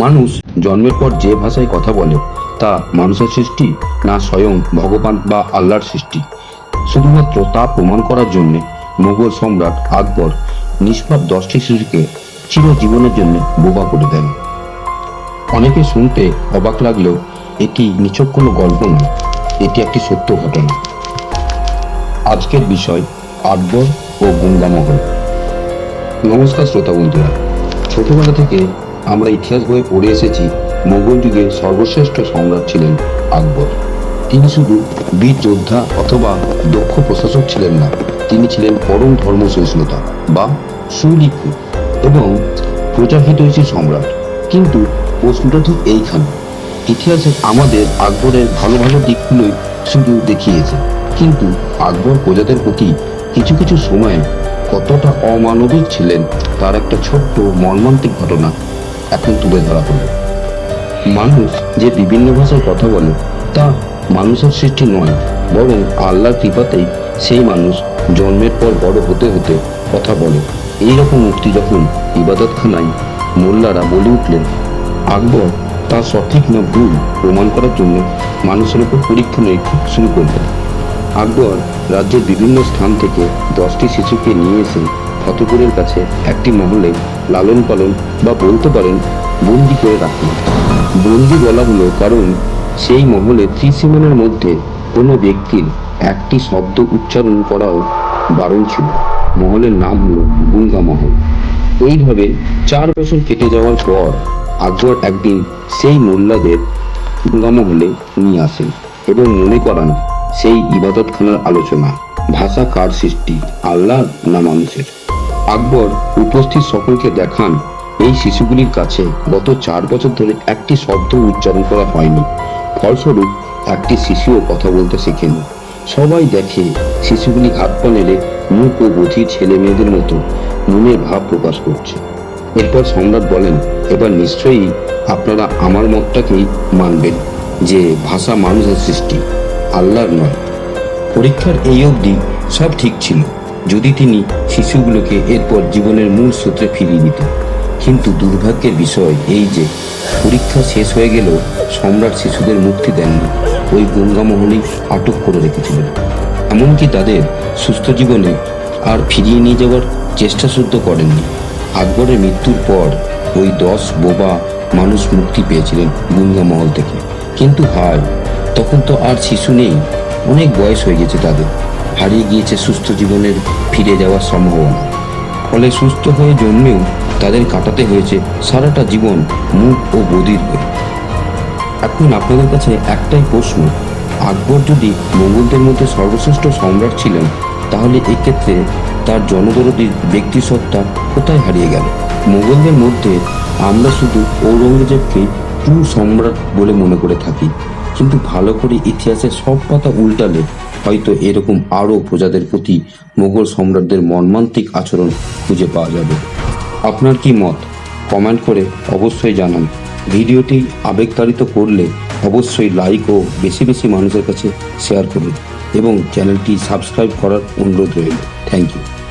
মানুষ জন্মের পর যে ভাষায় কথা বলে, তা মানুষের সৃষ্টি না স্বয়ং ভগবান বা আল্লাহর সৃষ্টি। শুধুমাত্র তা প্রমাণ করার জন্য মোগল সম্রাট আকবর নিষ্পাপ দশটি শিশুকে চিরজীবনের জন্য বোবা করে দেন। অনেকে শুনতে অবাক লাগলেও এটি নিছক কোনো গল্প নয়, এটি একটি সত্য ঘটনা। আজকের বিষয় আকবর ও গঙ্গামহল নমস্কার শ্রোতা বন্ধুরা, ছোটবেলা থেকে আমরা ইতিহাস বইয়ে পড়ে এসেছি মোগল যুগের সর্বশ্রেষ্ঠ সম্রাট ছিলেন আকবর। তিনি শুধু বীর যোদ্ধা অথবা দক্ষ প্রশাসক ছিলেন না, তিনি ছিলেন পরম ধর্ম সহিষ্ণুতা বা সুলিখু এবং প্রজাহিতৈষী সম্রাট। কিন্তু প্রশ্নটা ঠিক এইখানে, ইতিহাসে আমাদের আকবরের ভালো ভালো দিকগুলোই শুধু দেখিয়েছে। কিন্তু আকবর প্রজাদের প্রতি কিছু কিছু সময়ে কতটা অমানবিক ছিলেন, তার একটা ছোট্ট মর্মান্তিক ঘটনা এখন তুলে ধরা হলো। মানুষ যে বিভিন্ন ভাষায় কথা বলে, তা মানুষের সৃষ্টি নয়, বরং আল্লাহর কৃপাতেই সেই মানুষ জন্মের পর বড় হতে হতে কথা বলে। এই রকম উক্তি যখন ইবাদতখানায় মোল্লারা বলে উঠলেন, আকবর তা সঠিক না ভুল প্রমাণ করার জন্য মানুষের উপর পরীক্ষা নিরীক্ষা শুরু করলেন। আকবর রাজ্যের বিভিন্ন স্থান থেকে দশটি শিশুকে নিয়ে এসে ফতেপুরের কাছে একটি মহলে লালন পালন বা বলতে পারেন বন্দি করে রাখলেন বন্দি বলা হলো কারণ সেই মহলে ত্রিসীমানার মধ্যে কোনো ব্যক্তির একটি শব্দ উচ্চারণ করাও বারণ ছিল। মহলের নাম হলো গুঙ্গা মহল। এইভাবে চার বছর কেটে যাওয়ার পর আকবর একদিন সেই মোল্লাদের গুঙ্গা মহলে নিয়ে আসেন এবং মনে করান সেই ইবাদতখানার আলোচনা, ভাষা কার সৃষ্টি, আল্লাহ না মানুষের। আকবর উপস্থিত সকলকে দেখান। এই শিশুগুলির কাছে গত চার বছর ধরে একটি শব্দ উচ্চারণ করা হয়নি। ফলস্বরূপ, একটি শিশুও কথা বলতে শেখেনি। সবাই দেখে শিশুগুলি হাত পা নেড়ে মুখ ও বধির ছেলে মেয়েদের মতো মনের ভাব প্রকাশ করছে। এরপর সম্রাট বলেন, এবার নিশ্চয়ই আপনারা আমার মতটাকেই মানবেন, যে ভাষা মানুষের সৃষ্টি, আল্লাহর নয়। পরীক্ষার এই অবধি সব ঠিক ছিল। যদি তিনি শিশুগুলোকে এরপর জীবনের মূল সূত্রে ফিরিয়ে দিতেন। কিন্তু দুর্ভাগ্যের বিষয় এই যে, পরীক্ষা শেষ হয়ে গেলেও সম্রাট শিশুদের মুক্তি দেননি। ওই গঙ্গামহলেই আটক করে রেখেছিলেন। এমনকি তাদের সুস্থ জীবনে আর ফিরিয়ে নিয়ে যাওয়ার চেষ্টা শুদ্ধ করেননি। আকবরের মৃত্যুর পর ওই দশ বোবা মানুষ মুক্তি পেয়েছিলেন গঙ্গামহল থেকে। কিন্তু হায়, তখন তো আর শিশু নেই। অনেক বয়স হয়ে গেছে তাদের। হারিয়ে গিয়েছে সুস্থ জীবনের ফিরে যাওয়ার সম্ভাবনা ফলে সুস্থ হয়ে জন্মেও তাদের কাটাতে হয়েছে সারাটা জীবন মুখ ও বদির হয়ে। এখন আপনাদের কাছে একটাই প্রশ্ন, আকবর যদি মোগলদের মধ্যে সর্বশ্রেষ্ঠ সম্রাট ছিলেন, তাহলে এক্ষেত্রে তার জনদরদী ব্যক্তিসত্তা কোথায় হারিয়ে গেল? মোগলদের মধ্যে আমরা শুধু ঔরঙ্গজেবকে ট্রু সম্রাট বলে মনে করে থাকি। কিন্তু ভালো করে ইতিহাসের সব পাতা উল্টালে হয়তো এরকম আরও প্রজাদের প্রতি মোগল সম্রাটদের মর্মান্তিক আচরণ খুঁজে পাওয়া যাবে। আপনার কি মত? কমেন্ট করে অবশ্যই জানান। ভিডিওটি আবেগতাড়িত করলে অবশ্যই লাইক ও বেশি বেশি মানুষের কাছে শেয়ার করুন এবং চ্যানেলটি সাবস্ক্রাইব করার অনুরোধ রইল। Thank you.